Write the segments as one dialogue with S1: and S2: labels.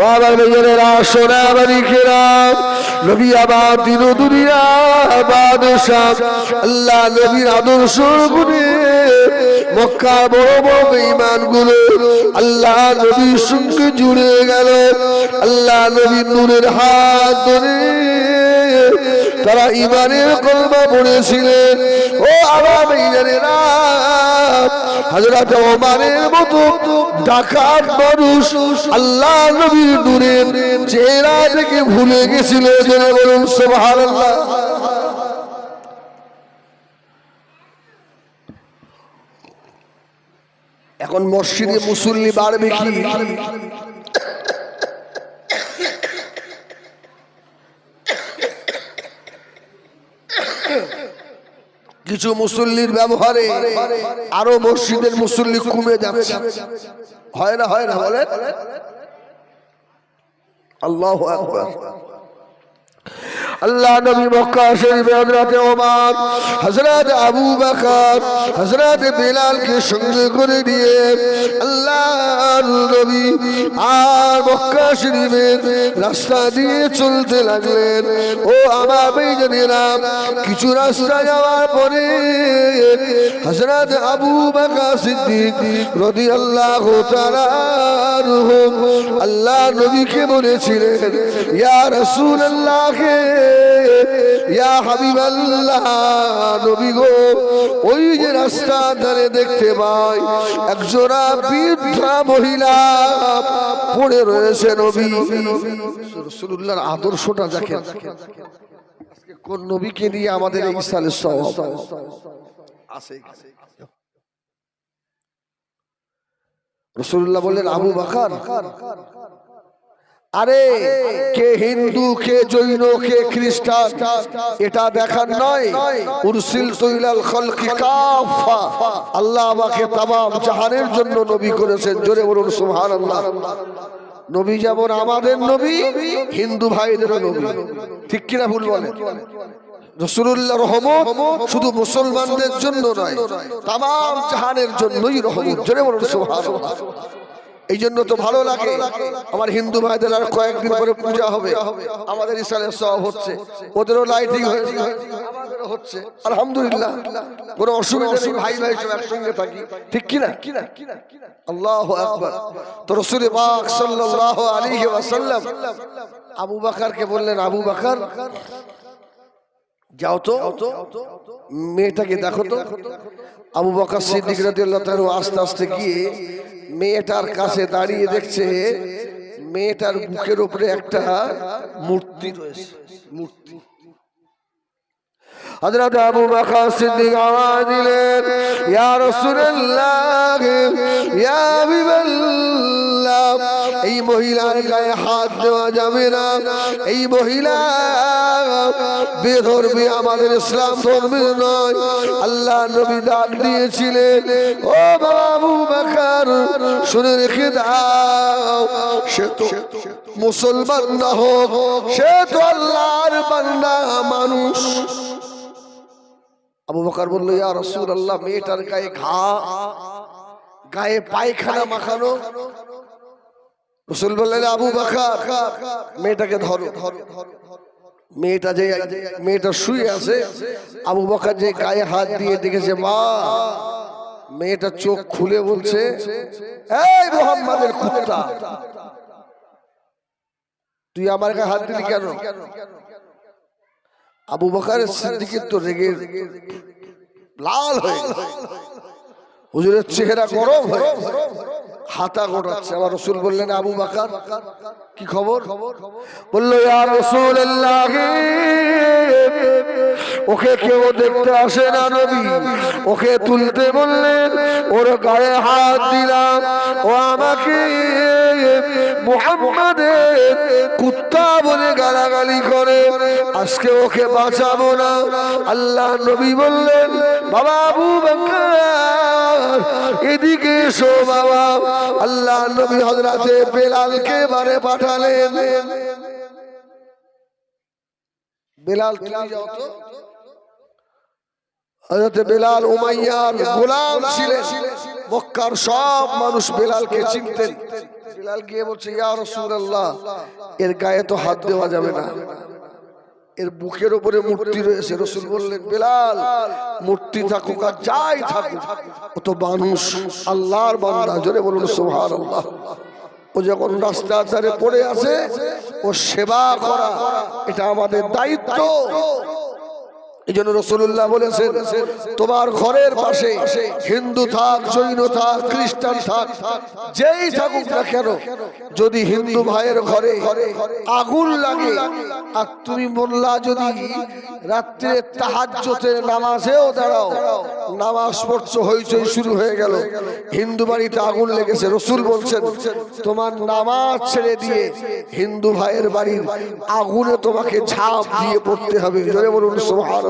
S1: বাবার মেয়েরা সোনা বালিকেরাম নবী আবার দিন দুনিয়া বাদশাহ। আল্লাহ নবীর আদর্শ গুণে মক্কা বড় বড় বেঈমানগুলো আল্লাহ নবীর সঙ্গে জুড়ে গেল। আল্লাহ নবীর নূরের হাত ধরে তারা ইমানের কলমা পড়েছিলেন। ও আমার মেয়েরা হাজরাতে ওমারের মতো ডাকাত মানুষ আল্লাহ নবীর নূরের চেহারা থেকে ভুলে গেছিল জেনে বলুন, সুবহানাল্লাহ। এখন মসজিদে মুসল্লি বাড়বে কি? কিছু মুসল্লির ব্যবহারে আরও মসজিদের মুসল্লি কমে যাচ্ছে। হয় না হয় না বলেন? আল্লাহ আল্লাহ নবী মক্কা শরীফে হযরত ওমর হযরত আবু বকর হযরত বিলালকে সঙ্গে করে নিয়ে আল্লাহর নবী আর মক্কা শরীফের রাস্তা দিয়ে চলতে লাগলেন। ও আমার বেজনেরা কিছু রাস্তা যাওয়ার পরে হযরত আবু বকর সিদ্দিক তাআলা আনহু আল্লাহ নবীকে বলেছিলেন, ইয়া রাসূলুল্লাহ ইয়া হাবিবাল্লাহ, নবী গো, ওই যে রাস্তা ধারে দেখতে পাই একজোড়া বৃদ্ধা মহিলা পড়ে রয়েছে নবী। রাসূলুল্লাহর আদর্শটা দেখেন। কোন নবীকে নিয়ে আমাদের এই সালের স্বভাব আছে বললেন, আবু বাকার আরে কে হিন্দু কে জৈন কে খ্রিস্টান এটা দেখার নয়। উরসিল তুইলাল খলকি কাফা। আল্লাহ আমাকে তামাম জাহানের জন্য নবী করেছেন। জোরে বলুন সুবহানাল্লাহ। নবী যেমন আমাদের নবী হিন্দু ভাইদেরও নবী। ঠিক কিনা ভুল বলে? রসুল্লাহ রহমত শুধু মুসলমানদের জন্য নয় তাম জাহানের জন্যই রহমত। জোরে বলুন সুবহানাল্লাহ। এই জন্য তো ভালো লাগে। আমার হিন্দু ভাইদের আর কয়েকদিন পরে পূজা হবে। আমাদের ইসলামের সব হচ্ছে। ওদেরও লাইটিং হয়েছে। হচ্ছে। আলহামদুলিল্লাহ। কোনো অসুবিধা নেই। ভাই ভাই সব একসঙ্গে থাকি। ঠিক কিনা? আল্লাহ আকবার। তো রসুল পাক সাল্লাল্লাহু আলাইহি ওয়াসাল্লাম আবু বকরকে বললেন আবু বকর যাও তো। মেয়েটাকে দেখো তো। আবু বকর সিদ্দিক রাদিয়াল্লাহু তাআলা আস্তে আস্তে গিয়ে মেয়েটার কাছে দাঁড়িয়ে দেখছে, মেয়েটার বুকের উপরে একটা মূর্তি রয়েছে, মূর্তি। এই মহিলার গায়ে হাত দেওয়া যাবে না, এই মহিলা বেধর্মী আমাদের ইসলাম ধর্মের নয়। আল্লাহ নবী ডাক দিয়েছিলেন, ও বাবা বকর, শুনে রেখে দাও, সে তো মুসলমান না হোক, সে তো আল্লাহর বান্দা মানুষ। আবু বকর বলল, ইয়া রসুল আল্লাহ মেয়েটার গায়ে ঘা, গায়ে পায়খানা মাখানো। রসুল বললেন, আবু বকর, মেয়েটাকে ধরো। মেয়েটা যে মেয়েটা শুয়ে আছে, আবু বকর যে গায়ে হাত দিয়ে দেখেছে, মা, মেয়েটা চোখ খুলে বলছে, এই মোহাম্মদের কুত্তা, তুই আমার গায়ে হাত দিলি কেন আবু বকার সিদ্দিকের তো রেগে লাল হয়ে। হুজুরের চেহারা গরম হয়ে হাতা গোটাচ্ছে। আমার রসুল বললেন আবু বাকার কি খবর? বলল রসুল ওকে কেউ দেখতে আসে না নবী। ওকে তুলতে বললেন ওর গায়ে হাত দিলাম। ও আমাকে মুহাম্মাদের কুত্তা বলে গালাগালি করে। আজকে ওকে বাঁচাবো না। আল্লাহ নবী বললেন বাবা আবু বকর এদিকে এসো বাবা। আল্লাহ নবী হজরতে বেলালকে বারে পাঠালেন। বেলাল, তুমি বেলাল মক্কার সব মানুষ বেলালকে চিনতেন। বিলাল গিয়ে বলছে, ইয়া এর গায়ে তো হাত দেওয়া যাবে না। এর বুকের উপরে মূর্তি রয়েছে, রসুল বললেন, বেলাল, মূর্তি থাকুক আর যাই থাকুক। অত মানুষ আল্লাহর বান্দা, জোরে বলুন সোহার আল্লাহ ও যখন রাস্তা ধারে পড়ে আছে, ও সেবা করা, এটা আমাদের দায়িত্ব। এই জন্য রসুল্লাহ বলেছেন, তোমার ঘরের পাশে হিন্দু থাক, জৈন থাক, খ্রিস্টান থাক, যেই থাকুক না কেন, যদি হিন্দু ভাইয়ের ঘরে আগুন লাগে, আর তুমি মোল্লা যদি রাত্রে তাহাজ্জতের নামাজেও দাঁড়াও, নামাজ পড়ছো, হইচই শুরু হয়ে গেল, হিন্দু বাড়িতে আগুন লেগেছে, রসুল বলছেন, তোমার নামাজ ছেড়ে দিয়ে হিন্দু ভাইয়ের বাড়ির আগুনে তোমাকে ঝাঁপ দিয়ে পড়তে হবে। জোরে বলুন, সুবহানাল্লাহ।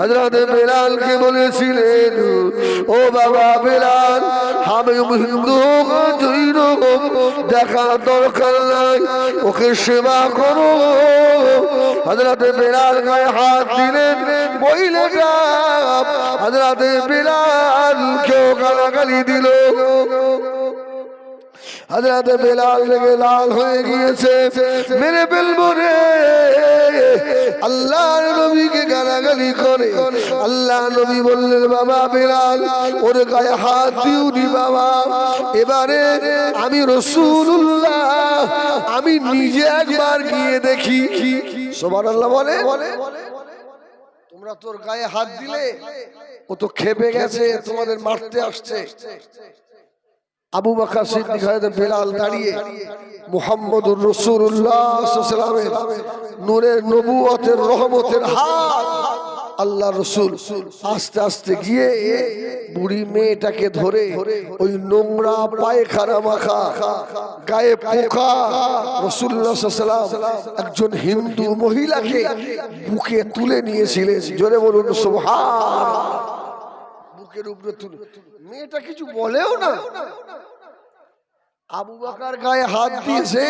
S1: হযরত বেলালকে বলেছিলেন, ও বাবা বেলাল, আমি হিন্দু জৈন দেখা দরকার নাই, ওকে সেবা করো। হযরত বেলাল গায়ে হাত দিলেন, বইলে হযরত বেলাল কেউ গালাগালি দিল। হাজরাত বেলাল লেগে লাল হয়ে গিয়েছে। মেরে ফেলব রে। আল্লাহর নবীকে গালাগালি করে। আল্লাহ নবী বললেন, বাবা বেলাল, ওর গায়ে হাত দিউনি বাবা। এবারে আমি রসুল্লাহ আমি নিজে একবার গিয়ে দেখি। সোমান আল্লাহ বলে। তোমরা তোর গায়ে হাত দিলে, ও তো খেপে গেছে, তোমাদের মারতে আসছে। আবু বাকর সিদ্দিক হযরত বেলাল দাঁড়িয়ে মুহাম্মদুর রাসূলুল্লাহ সাল্লাল্লাহু আলাইহি নূরের নবুয়তের রহমতের হাত আল্লাহ রসুল আস্তে আস্তে গিয়ে বুড়ি মেয়েটাকে ধরে ওই নোংরা পায়খানা মাখা, গায়ে পোকা রসুল্লাহ সাল্লাম একজন হিন্দু মহিলাকে বুকে তুলে নিয়েছিলেন। জোরে বলুন সোহার বুকের উপরে তুলে মেয়েটা কিছু বলেও না। আবু বাকার গায়ে হাত দিয়েছে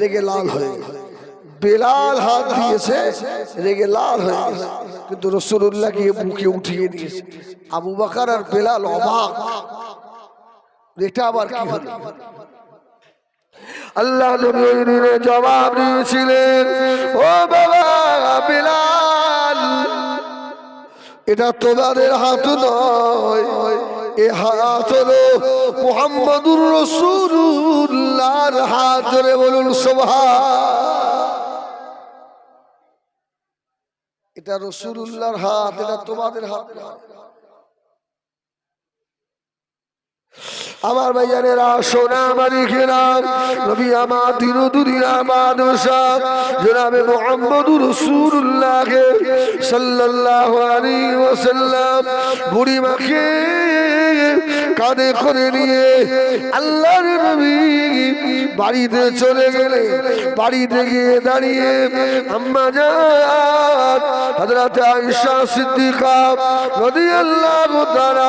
S1: রেগে লাল হয়ে বেলাল হাত দিয়েছে রেগে লাল হয়ে গেছে। কিন্তু রসুল্লাহ গিয়ে বুকে উঠিয়ে দিয়েছে। আবু বাকার আর বেলাল অবাক। এটা আবার কি হলো? আল্লাহ জবাব দিয়েছিলেন ও বাবা বেলাল এটা তোমাদের হাত নয়। এ হাত হলো মোহাম্মদুর রসুল্লাহর হাত ধরে বলুন সোভা এটা রসুল্লাহর হাত, এটা তোমাদের হাত আমার ভাইয়ানেরা সোনা মালিকেরা নবী আমার দিন আলাইহি ওয়াসাল্লাম বুড়ি মাকে কাঁধে করে নিয়ে আল্লাহর নবী বাড়িতে চলে গেলে, বাড়িতে গিয়ে দাঁড়িয়ে আম্মা জান, হযরত আয়েশা সিদ্দিকা রাদিয়াল্লাহু তাআলা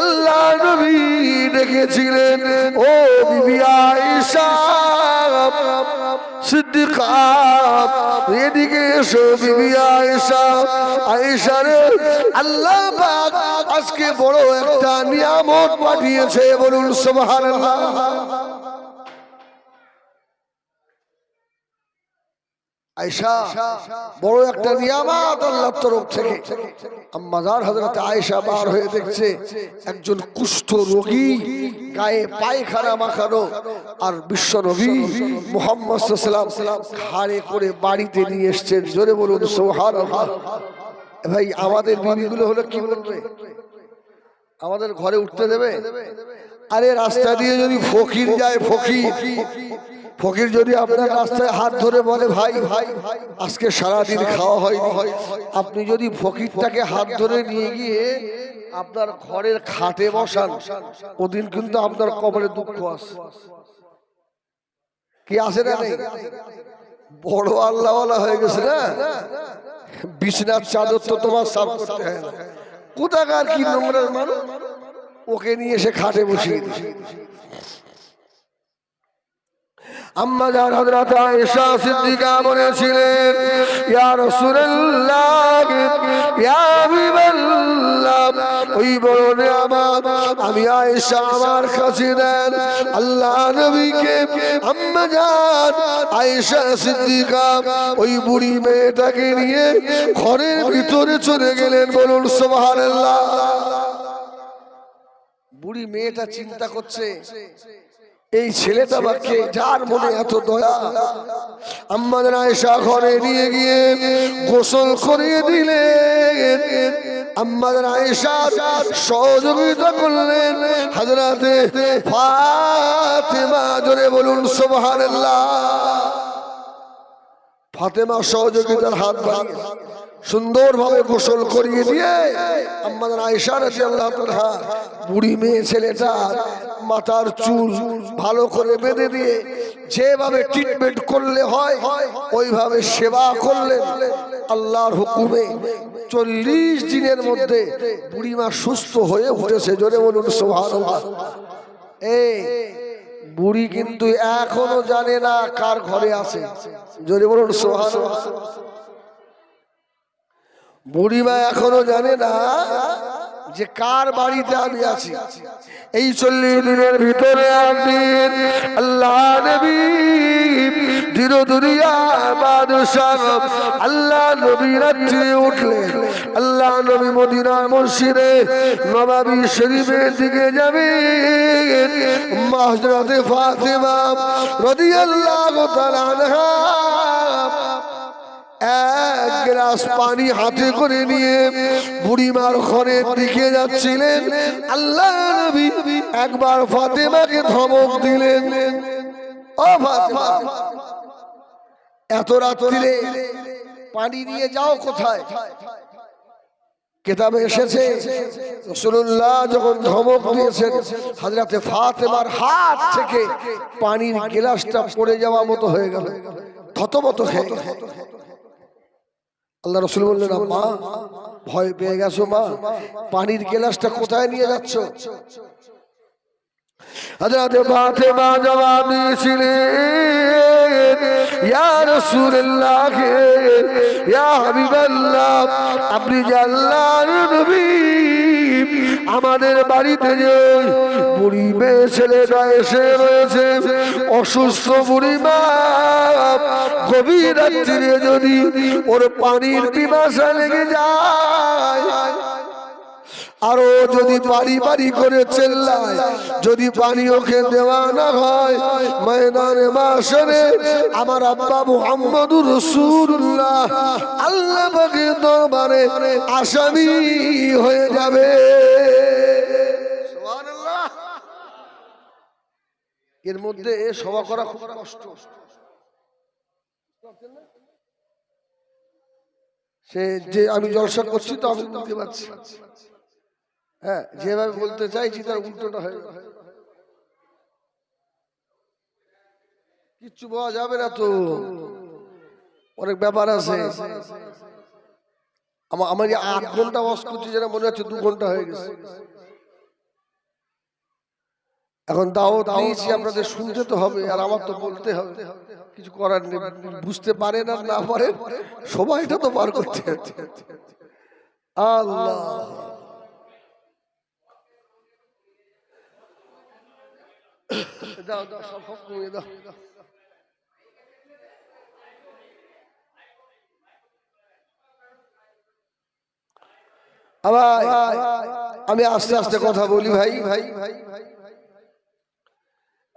S1: আল্লাহ নবী ডেকেছিলেন। ও বিবি আয়েশা। আল্লাহ আজকে বড় একটা নিয়ামত পাঠিয়েছে বলুন সুবহানাল্লাহ। আয়েশা, বড় একটা নিয়ামত আল্লাহর তরফ থেকে। আম্মাজার হযরত আয়েশা বার হয়ে দেখছে, একজন কুষ্ঠ রোগী, গায়ে পায়খানা মাখানো, আর বিশ্ব নবী মুহাম্মদ ওয়াসাল্লাম ঘাড়ে করে বাড়িতে নিয়ে এসেছেন। জোরে বলুন সোহার ভাই, আমাদের বিবিগুলো হলো কি বলবে? আমাদের ঘরে উঠতে দেবে? আরে রাস্তা দিয়ে যদি ফকির যায়, ফকির। ফকির যদি আপনার রাস্তায় হাত ধরে বলে, ভাই ভাই, আজকে সারাদিন খাওয়া হয়নি। আপনি যদি ফকিরটাকে হাত ধরে নিয়ে গিয়ে আপনার ঘরের খাটে বসান, ওদিন কিন্তু আপনার কবরে দুঃখ আছে। কি আছে না নেই? বড় আল্লাহওয়ালা হয়ে গেছে না? বিছনার চাদর তো তোমার সাফ করতে হয় না। কোথাকার কি নোংরার মানুষ? ওকে নিয়ে এসে খাটে বসিয়ে দিয়েছে। আম্মা জান হযরত আয়েশা সিদ্দিকা বলেছিলেন, ইয়া রাসূলুল্লাহ, ইয়া হাবিবাল্লাহ, ওই বলনে আমার আমি আয়েশা আমার কাছে দেন। আল্লাহ নবীকে আম্মা জান আয়েশা সিদ্দিকা ওই বুড়ি মেয়েটাকে নিয়ে ঘরের ভিতরে চলে গেলেন বলুন সুবহানাল্লাহ। বুড়ি মেয়েটা চিন্তা করছে এই ছেলেটা বাক্যে যার মনে এত দয়া? আমাদের আয়সা ঘরে নিয়ে গিয়ে গোসল করিয়ে দিলেন। আমাদের আয়েশার সহযোগিতা করলেন। হাজরাতে ফাতেমা জোরে বলুন, সুবহানাল্লাহ। ফাতেমা সহযোগিতার হাত বাড়িয়ে সুন্দরভাবে গোসল করিয়ে দিয়ে আমাদের আয়েশা রাদিয়াল্লাহু তাআলা বুড়ি মেয়ে ছেলেটা মাথার চুল ভালো করে বেঁধে দিয়ে যেভাবে ট্রিটমেন্ট করলে হয়, ওইভাবে সেবা করলেন। আল্লাহর হুকুমে চল্লিশ দিনের মধ্যে বুড়িমা সুস্থ হয়ে উঠেছে। জোরে বলুন, সুবহানাল্লাহ। এই বুড়ি কিন্তু এখনও জানে না কার ঘরে আছে। জোরে বলুন, সুবহানাল্লাহ। বুড়িমা এখনও জানে না যে কার বাড়িতে আমি আছি। এই চল্লিশ দিনের ভিতরে একদিন আল্লাহ নবী, দিন আল্লাহ নবী রাত্রে উঠলেন আল্লাহ নবী মদিনা মসজিদে, নবাবী শরীফের দিকে যাবে মাহজরাতে ফাতেমা রাদিয়াল্লাহু তাআলা আনহা এক গ্লাস পানি হাতে করে নিয়ে বুড়িমার ঘরের দিকে যাচ্ছিলেন। আল্লাহ নবী একবার ফাতেমাকে ধমক দিলেন। ও ফাতেমা, এত রাত্রিরে পানি নিয়ে যাও কোথায়? কেতাবে এসেছে রসুল্লাহ যখন ধমক দিয়েছেন হাজরাতে ফাতেমার হাত থেকে পানির গ্লাসটা পড়ে যাওয়া মতো হয়ে গেল। থতমত গেল। আল্লাহ রসুল বললেন মা ভয় পেয়ে গেছো মা? পানির গ্লাসটা কোথায় নিয়ে যাচ্ছ? আপনি আমাদের বাড়িতে যে বুড়ি মেয়ে ছেলেটা এসে রয়েছে, অসুস্থ বুড়ি মা গভীর রাত্রিরে যদি ওর পানির পিপাসা লেগে যায়, আরও যদি বাড়ি বাড়ি করে চেল্লায়, যদি পানি ওকে দেওয়া না হয়, ময়দানে মাসরে আমার আব্বা মুহাম্মদুর রাসূলুল্লাহ আল্লাহ দরবারে আসামি হয়ে যাবে। এর মধ্যে সভা করা খুব কষ্ট। সে যে আমি জলসা করছি, তো আমি বুঝতে পারছি হ্যাঁ যেভাবে বলতে চাইছি, তার উল্টোটা হয়ে। কিচ্ছু বলা যাবে না তো। অনেক ব্যাপার আছে। আমার আমার আট ঘণ্টা ওয়াশ করছি যেটা মনে হচ্ছে দু ঘণ্টা হয়ে গেছে। এখন দাও দিয়েছি আপনাদের শুনতে তো হবে আর আমার তো বলতে হবে। কিছু করার নেই বুঝতে পারে না না পারে সময়টা তো পার করতে। আল্লাহ। দাও দাও সব সব কমিয়ে দাও। আবার আমি আস্তে আস্তে কথা বলি ভাই। ভাই ভাই ভাই।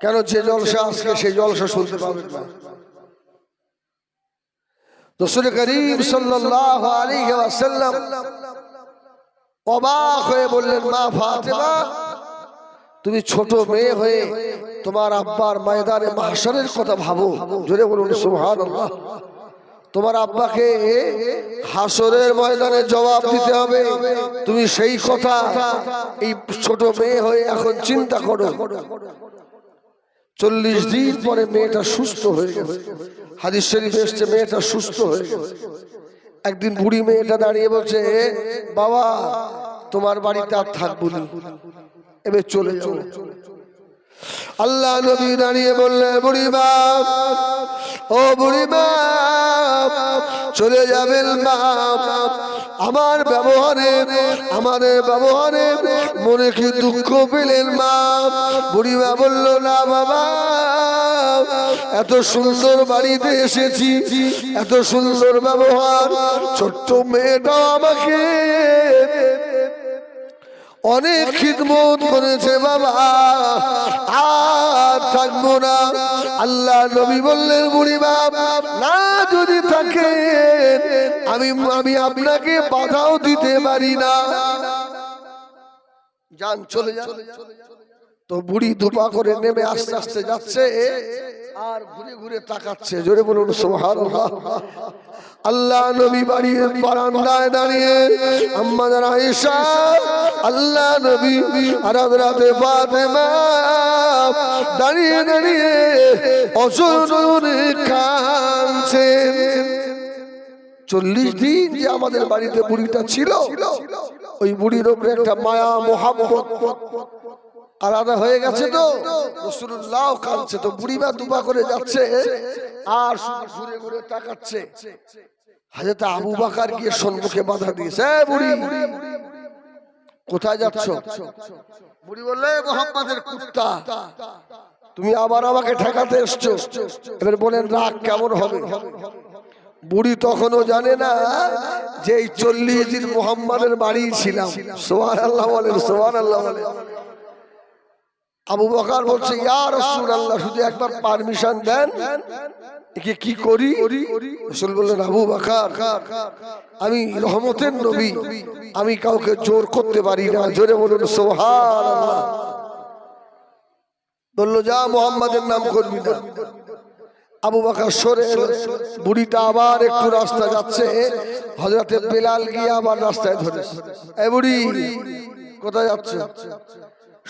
S1: কেন যে জলসা আজকে সেই জলসা শুনতে পাবেন না? অবাক হয়ে তুমি মেয়ে হয়ে তোমার আব্বার ময়দানে কথা ভাবো। তোমার আব্বাকে হাসরের ময়দানে জবাব দিতে হবে। তুমি সেই কথা এই ছোট মেয়ে হয়ে এখন চিন্তা করো। চল্লিশ দিন পরে মেয়েটা সুস্থ হয়ে গেছে। হাদিস শরীফ এসছে মেয়েটা সুস্থ হয়ে গেছে। একদিন বুড়ি মেয়েটা দাঁড়িয়ে বলছে বাবা তোমার বাড়িতে আর থাকব না। এবার চলে চলে আল্লাহ নবী দাঁড়িয়ে বললেন বুড়ি বাপ ও বুড়ি বাপ চলে যাবেন বাপ আমার ব্যবহারে আমার ব্যবহারে মনে কি দুঃখ পেলেন মা? বুড়িমা বলল, না বাবা, এত সুন্দর বাড়িতে এসেছি, এত সুন্দর ব্যবহার, ছোট্ট মেয়েটা আমাকে অনেক খিদমত করেছে বাবা। আর থাকব না। আল্লাহ নবী বললেন, বুড়ি বাবা না যদি থাকে, আমি আমি আপনাকে বাধাও দিতে পারি না। যান, চলে যান। তো বুড়ি দুপা করে নেমে আস্তে আস্তে যাচ্ছে। আর ঘুরে ঘুরে তাকাচ্ছে, জোরে বলুন আল্লাহ নবী বাড়ির বারান্দায় দাঁড়িয়ে আম্মাদার আয়েশা আল্লাহ নবী আর হযরতে ফাতেমা দাঁড়িয়ে দাঁড়িয়ে অজরে কাঁদছেন চল্লিশ দিন যে আমাদের বাড়িতে বুড়িটা ছিল, ওই বুড়ির উপরে একটা মায়া মোহাম্মত আলাদা হয়ে গেছে তো রসুল্লাহ কাঁদছে তো বুড়িমা দুপা করে যাচ্ছে আর ঘুরে ঘুরে তাকাচ্ছে হাজরত আবু বাকার গিয়ে সম্মুখে বাধা দিয়েছে "এ বুড়ি কোথায় যাচ্ছ বুড়ি বললে মোহাম্মদের কুত্তা তুমি আবার আমাকে ঠেকাতে এসছো এবার বলেন রাগ কেমন হবে বুড়ি তখনও জানে না যে এই চল্লিশ দিন মোহাম্মদের বাড়ি ছিলাম সোহান আল্লাহ বলেন সোহান আল্লাহ বলেন আবু বকার বলছে, ইয়া রসুল আল্লাহ শুধু একবার পারমিশন দেন। একে কি করি? রসুল বললেন, আবু বাকার, আমি রহমতের নবী, আমি কাউকে জোর করতে পারি না। জোরে বলুন সোহান বলল, যা মোহাম্মদের নাম করবি না। আবু বাকার সরে। বুড়িটা আবার একটু রাস্তা যাচ্ছে। হজরতে বেলাল গিয়ে আবার রাস্তায় ধরে এ বুড়ি, কোথায় যাচ্ছে?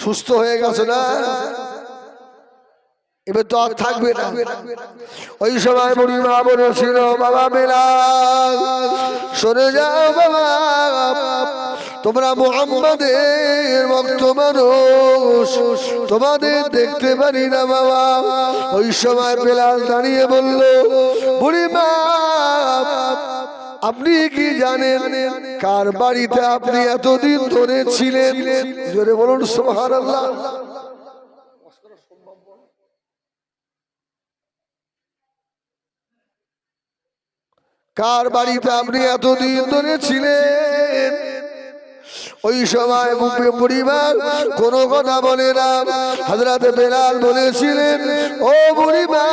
S1: সুস্থ হয়ে গেছে না? এবার তো আর থাকবে না। ওই সময় বুড়ি মা বলেছিল বাবা বেলাল, সরে যাও বাবা। তোমরা মোহাম্মদের ভক্ত মানুষ। তোমাদের দেখতে পারি না বাবা। ওই সময় বেলাল দাঁড়িয়ে বলল, বুড়ি মা আপনি কি জানেন কার বাড়িতে আপনি এতদিন ধরে ছিলেন? জোরে বলুন সোহার আল্লাহ কার বাড়িতে আপনি এতদিন ধরে ছিলেন? ওই সময় পরিবার, কোন কথা বলে না। হাজরাতে বেলাল বলেছিলেন, ও বুড়িমা,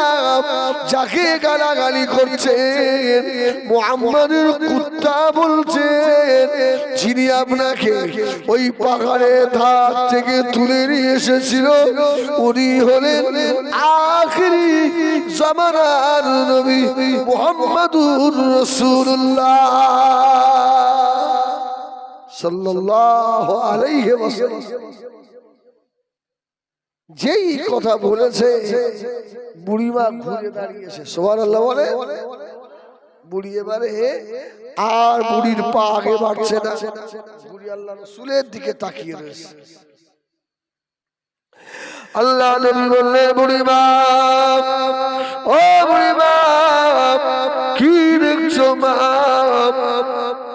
S1: যাকে গালাগালি করছেন মোহাম্মদের কুত্তা বলছেন যিনি আপনাকে ওই পাহাড়ের ধার থেকে তুলে নিয়ে এসেছিল, উনি হলেন আখরি জামানার নবী মোহাম্মদুর রসুল্লাহ যেই কথা বলেছে, বুড়িমা ঘুরে দাঁড়িয়েছে। সুবহানাল্লাহ বলে, বুড়ি এবারে আর বুড়ির পা আগে বাড়ছে না। বুড়ি আল্লাহ রসুলের দিকে তাকিয়ে রয়েছে। আল্লাহ নবী বললেন, বুড়িমা, ও বুড়িমা, কি দেখছ মা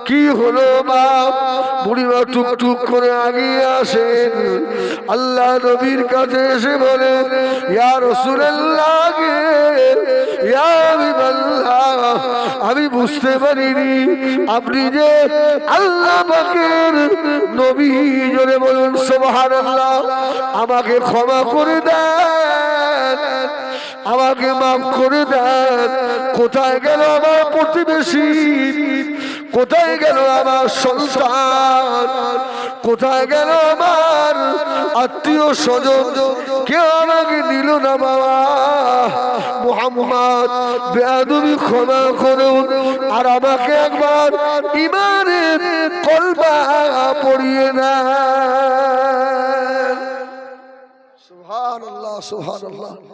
S1: কি হলো বাপ বুড়িমা টুক করে আগিয়ে আসেন। আল্লাহ নবীর কাছে এসে বলে ইয়া রাসূলুল্লাহ গে, ইয়া আমি বুঝতে পারিনি। আপনি যে আল্লাহ পাকের নবী জোরে বলুন সুবহানাল্লাহ আমাকে ক্ষমা করে দেন। আমাকে মাফ করে দেন। কোথায় গেল আমার প্রতিবেশী? কোথায় গেল আমার সন্তান? কোথায় গেল আমার আত্মীয় স্বজন? কেউ আমাকে দিল না বাবা। মোহাম্মদ বেয়াদুমি ক্ষমা করুন। আর আমাকে একবার ইমানের কলবা পড়িয়ে না সুবহানাল্লাহ সুবহানাল্লাহ।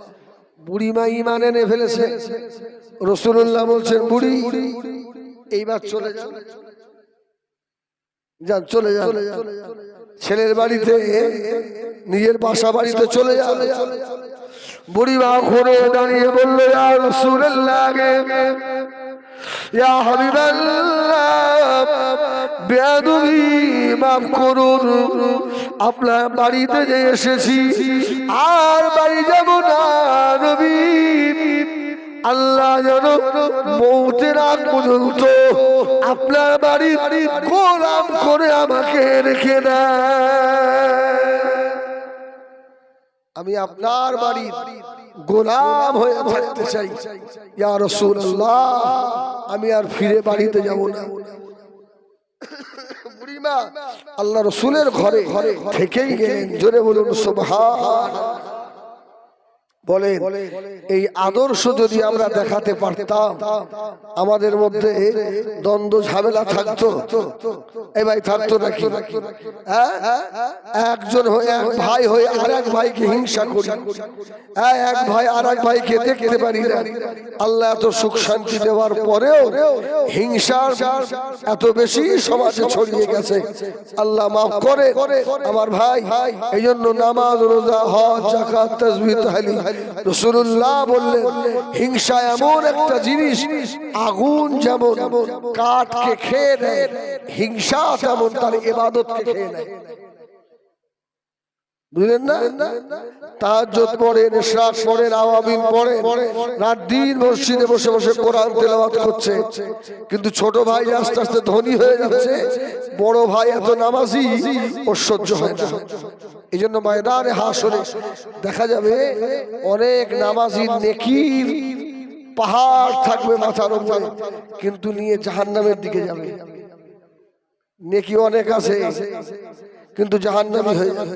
S1: বুড়িমা ইমান এনে ফেলেছে। রসুল্লাহ বলছেন, বুড়ি, এইবার চলে যান। চলে যান। ছেলের বাড়িতে, নিজের বাসা বাড়িতে চলে যান। বুড়িমা ঘুরে দাঁড়িয়ে বলল যা রাসূলুল্লাহ ইয়া হাবিবাল্লাহ, বেয়াদবি মাফ করুন। আপনার বাড়িতে যে এসেছি, আর বাড়ি যাব না নবী। আল্লাহ যেন মৌতের আগ পর্যন্ত আপনার বাড়ি গোলাম করে আমাকে রেখে দেয়। আমি আপনার বাড়ি গোলাম হয়ে থাকতে চাই। ইয়া রসুল আমি আর ফিরে বাড়িতে যাব না। বুড়িমা আল্লাহ রসুলের ঘরে ঘরে থেকেই গেলেন। জোরে বলুন সুবহান বলেন এই আদর্শ যদি আমরা দেখাতে পারতাম আমাদের মধ্যে দ্বন্দ্ব ঝামেলা থাকতো। এই ভাই থাকতো নাকি? হ্যাঁ? একজন হয়ে এক ভাই হয়ে আর এক ভাইকে হিংসা করি। হ্যাঁ, এক ভাই আর এক ভাইকে দেখতে পারি না। আল্লাহ এত সুখ শান্তি দেওয়ার পরেও হিংসার এত বেশি সমাজে ছড়িয়ে গেছে। আল্লাহ মাফ করে। আমার ভাই এই জন্য নামাজ রোজা হজ জাকাত তাসবিহ তাহলিল। রাসূলুল্লাহ বললেন, হিংসা এমন একটা জিনিস, আগুন যেমন কাঠকে খেয়ে নেয়, হিংসা তেমন তার এবাদতকে খেয়ে নেয়। রাত দিন বসে বসে কিন্তু ছোট ভাই আস্তে আস্তে ধনী হয়ে যাচ্ছে, বড় ভাই এত নামাজি ওর সহ্য হয় না। এই জন্য ময়দানে হাসরে দেখা যাবে অনেক নামাজি নেকির পাহাড় থাকবে মাথার উপরে, কিন্তু নিয়ে জাহান্নামের দিকে যাবে। নেকি অনেক আছে, কিন্তু জাহান্নামি হয়ে যাবে।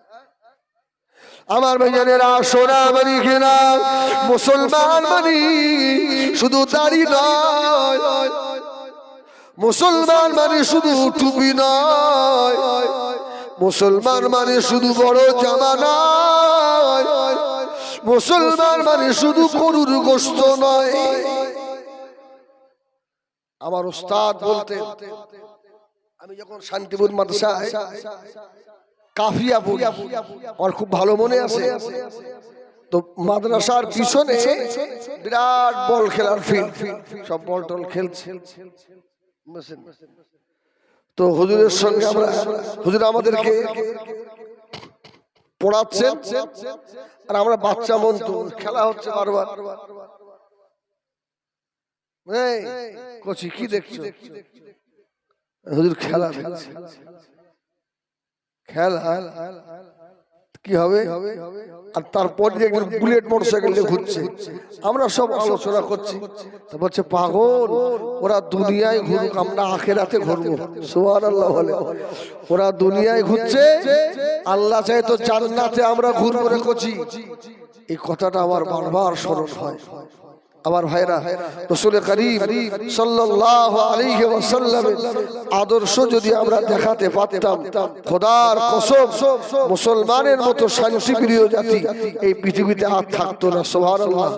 S1: আমার ভাইজানেরা সোনা মানি কিনা, মুসলমান মানি শুধু দাড়ি নয়। মুসলমান মানে শুধু টুপি নয়। মুসলমান মানে শুধু বড় জামা নয়। মুসলমান মানে শুধু গরুর গোস্ত নয়। আমার ওস্তাদ বলতে আমি যখন শান্তিপুর মাদ্রাসায় কাফিয়া পড়ি আমার খুব ভালো মনে আছে। তো মাদ্রাসার পিছনে বিরাট বল খেলার ফিল্ড সব বল টল খেলছে। তো হুজুরের সঙ্গে আমরা হুজুর আমাদেরকে পড়াচ্ছেন। আর আমরা বাচ্চা মন তো, খেলা হচ্ছে বারবার। কচি, কি দেখছ? হুজুর খেলা দেখছে। খেলা, কি হবে? আর তারপর যে একজন বুলেট মোটরসাইকেল নিয়ে ঘুরছে। আমরা সব আলোচনা করছি। বলছে, পাগল, ওরা দুনিয়ায় ঘুরুক, আমরা আখেরাতে ঘুরবো। সোহান আল্লাহ বলে। ওরা দুনিয়ায় ঘুরছে, আল্লাহ চাই তো জান্নাতে আমরা ঘুরবো রেখেছি এই কথাটা আমার বারবার স্মরণ হয়। আমার ভাইরা, রসুল করিম সাল্লাল্লাহু আলাইহি ওয়াসাল্লামের আদর্শ যদি আমরা দেখাতে পারতাম, খোদার কসম, মুসলমানের মতো শান্তিপ্রিয় জাতি এই পৃথিবীতে আর থাকতো না, সুবহানাল্লাহ।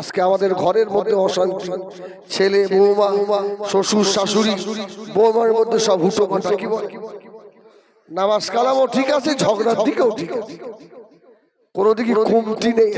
S1: আজকে আমাদের ঘরের মধ্যে অশান্তি, ছেলে, বৌমা, শ্বশুর, শাশুড়ি, বৌমার মধ্যে সব হুটো নামাজ কালামও ঠিক আছে, ঝগড়ার দিকেও ঠিক আছে। কোনো দিকে কমতি নেই।